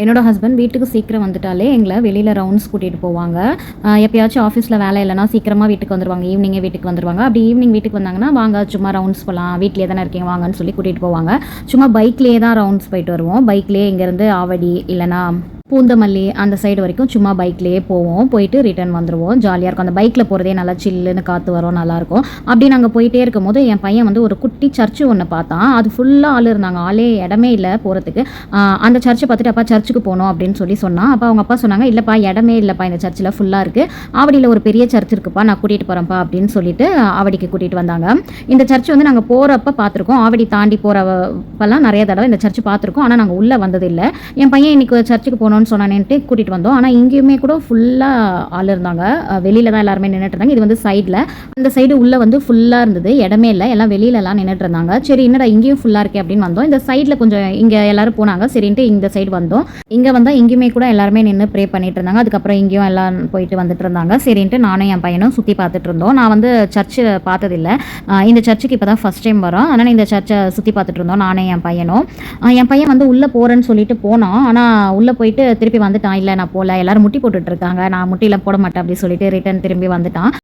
என்னோட ஹஸ்பண்ட் வீட்டுக்கு சீக்கிரம் வந்துட்டாலே எங்களை வெளியில் ரவுண்ட்ஸ் கூட்டிகிட்டு போவாங்க. எப்பயாச்சும் ஆஃபீஸில் வேலை இல்லைனா சீக்கிரமாக வீட்டுக்கு வந்துடுவாங்க ஈவினிங்கே வீட்டுக்கு வந்துடுவாங்க அப்படி ஈவினிங் வீட்டுக்கு வந்தாங்கன்னா வாங்க சும்மா ரவுண்ட்ஸ் போகலாம் வீட்டிலே தானே இருக்கீங்க. வாங்கன்னு சொல்லி கூட்டிகிட்டு போவாங்க. சும்மா பைக்லேயே தான் ரவுண்ட்ஸ் போயிட்டு வருவோம். பைக்லேயே இங்கேருந்து ஆவடி இல்லைனா பூந்தமல்லி அந்த சைடு வரைக்கும் சும்மா பைக்லேயே போவோம். போயிட்டு ரிட்டர்ன் வந்துடுவோம் ஜாலியாக இருக்கும். அந்த பைக்கில் போகிறதே நல்லா சில்லுன்னு காற்று வரும். நல்லாயிருக்கும் அப்படி நாங்கள் போயிட்டே இருக்கும்போது என் பையன் வந்து ஒரு குட்டி சர்ச்சு ஒன்று பார்த்தான். அது ஃபுல்லாக ஆள் இருந்தாங்க. ஆளே இடமே இல்லை போகிறதுக்கு அந்த சர்ச்சை பார்த்துட்டு அப்பா சர்ச்சுக்கு போகணும் அப்படின்னு சொல்லி சொன்னான். அப்போ அவங்க அப்பா சொன்னாங்க இல்லைப்பா இடமே இல்லைப்பா. இந்த சர்ச்சில் ஃபுல்லாக இருக்குது ஆவடியில் ஒரு பெரிய சர்ச் இருக்குப்பா. நான் கூட்டிகிட்டு போகிறேன்ப்பா அப்படின்னு சொல்லிட்டு ஆவடிக்கு கூட்டிகிட்டு வந்தாங்க. இந்த சர்ச் வந்து நாங்கள் போகிறப்ப பார்த்துருக்கோம். ஆவடி தாண்டி போகிறப்பெல்லாம் நிறைய தடவை இந்த சர்ச் பார்த்துருக்கோம். ஆனால் நாங்கள் உள்ளே வந்ததில்லை. என் பையன் இன்னைக்கு சர்ச்சுக்கு போகணும்னு சொன்னானேன்ட்டு கூட்டிகிட்டு வந்தோம். ஆனால் இங்கேயுமே கூட ஃபுல்லாக ஆள் இருந்தாங்க. வெளியில் தான் எல்லாருமே நின்றுட்டு இருந்தாங்க. இது வந்து சைடில் அந்த சைடு உள்ளே வந்து ஃபுல்லாக இருந்தது. இடமே இல்லை. எல்லாம் வெளியிலலாம் நின்றுட்டு இருந்தாங்க. சரி என்னடா இங்கேயும் ஃபுல்லாக இருக்கே அப்படின்னு வந்தோம். இந்த சைடில் கொஞ்சம் இங்கே எல்லாரும் போனாங்க. சரின்ட்டு இந்த சைடு வந்தோம். இங்கே வந்தால் இங்கேயுமே கூட எல்லாருமே நின்று ப்ரே பண்ணிட்டு இருந்தாங்க. அதுக்கப்புறம் இங்கேயும் எல்லாம் போயிட்டு வந்துட்டு இருந்தாங்க. சரின்ட்டு நானும் என் பையனும் சுற்றி பார்த்துட்டு இருந்தோம். நான் வந்து சர்ச்சு பார்த்ததில்ல. இந்த சர்ச்சுக்கு இப்போ தான் ஃபஸ்ட் டைம் வரோம். அதனால் இந்த சர்ச்சை சுற்றி பார்த்துட்டு இருந்தோம். நானும் என் பையனும். என் பையன் வந்து உள்ளே போகிறேன்னு சொல்லிட்டு போனான். ஆனால் உள்ளே போயிட்டு திருப்பி வந்துட்டான் இல்லை நான் போகல எல்லாரும் முட்டி போட்டுட்டு இருக்காங்க. நான் முட்டியில் போட மாட்டேன் அப்படி சொல்லிட்டு ரிட்டன் திரும்பி வந்துட்டான்.